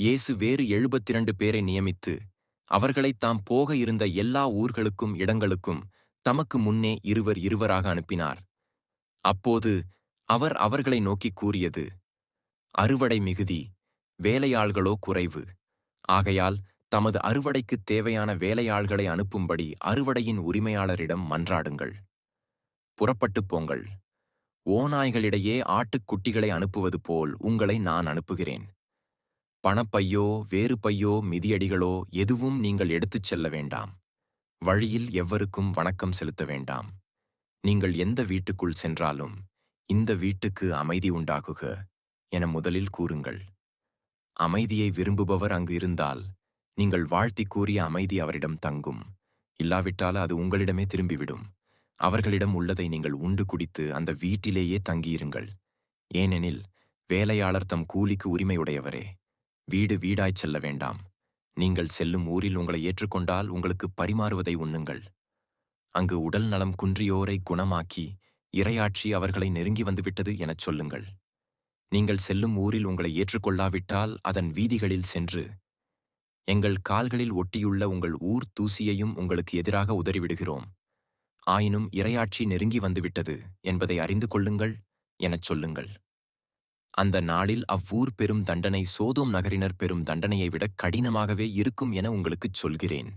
இயேசு வேறு எழுபத்திரண்டு பேரை நியமித்து அவர்களைத் தாம் போக இருந்த எல்லா ஊர்களுக்கும் இடங்களுக்கும் தமக்கு முன்னே இருவர் இருவராக அனுப்பினார். அப்போது அவர் அவர்களை நோக்கிக் கூறியது அறுவடை மிகுதி வேலையாள்களோ குறைவு. ஆகையால் தமது அறுவடைக்குத் தேவையான வேலையாள்களை அனுப்பும்படி அறுவடையின் உரிமையாளரிடம் மன்றாடுங்கள். புறப்பட்டுப் போங்கள். ஓநாய்களிடையே ஆட்டுக்குட்டிகளை அனுப்புவது போல் உங்களை நான் அனுப்புகிறேன். பணப்பையோ வேறு பையோ மிதியடிகளோ எதுவும் நீங்கள் எடுத்துச் செல்ல வேண்டாம். வழியில் எவருக்கும் வணக்கம் செலுத்த வேண்டாம். நீங்கள் எந்த வீட்டுக்குள் சென்றாலும் இந்த வீட்டுக்கு அமைதி உண்டாகுக என முதலில் கூறுங்கள். அமைதியை விரும்புபவர் அங்கு இருந்தால் நீங்கள் வாழ்த்தி கூறிய அமைதி அவரிடம் தங்கும். இல்லாவிட்டால் அது உங்களிடமே திரும்பிவிடும். அவர்களிடம் உள்ளதை நீங்கள் உண்டு குடித்து அந்த வீட்டிலேயே தங்கியிருங்கள். ஏனெனில் வேலையாளர் தம் கூலிக்கு உரிமையுடையவரே. வீடு வீடாய்ச் செல்ல வேண்டாம். நீங்கள் செல்லும் ஊரில் உங்களை ஏற்றுக்கொண்டால் உங்களுக்கு பரிமாறுவதை உண்ணுங்கள். அங்கு உடல் நலம் குன்றியோரை குணமாக்கி இரையாட்சி அவர்களை நெருங்கி வந்துவிட்டது எனச் சொல்லுங்கள். நீங்கள் செல்லும் ஊரில் உங்களை ஏற்றுக்கொள்ளாவிட்டால் அதன் வீதிகளில் சென்று எங்கள் கால்களில் ஒட்டியுள்ள உங்கள் ஊர் தூசியையும் உங்களுக்கு எதிராக உதறிவிடுகிறோம். ஆயினும் இரையாட்சி நெருங்கி வந்துவிட்டது என்பதை அறிந்து கொள்ளுங்கள் எனச் சொல்லுங்கள். அந்த நாளில் அவ்வூர் பெரும் தண்டனை சோதோம் நகரினர் பெரும் தண்டனையை விட கடினமாகவே இருக்கும் என உங்களுக்குச் சொல்கிறேன்.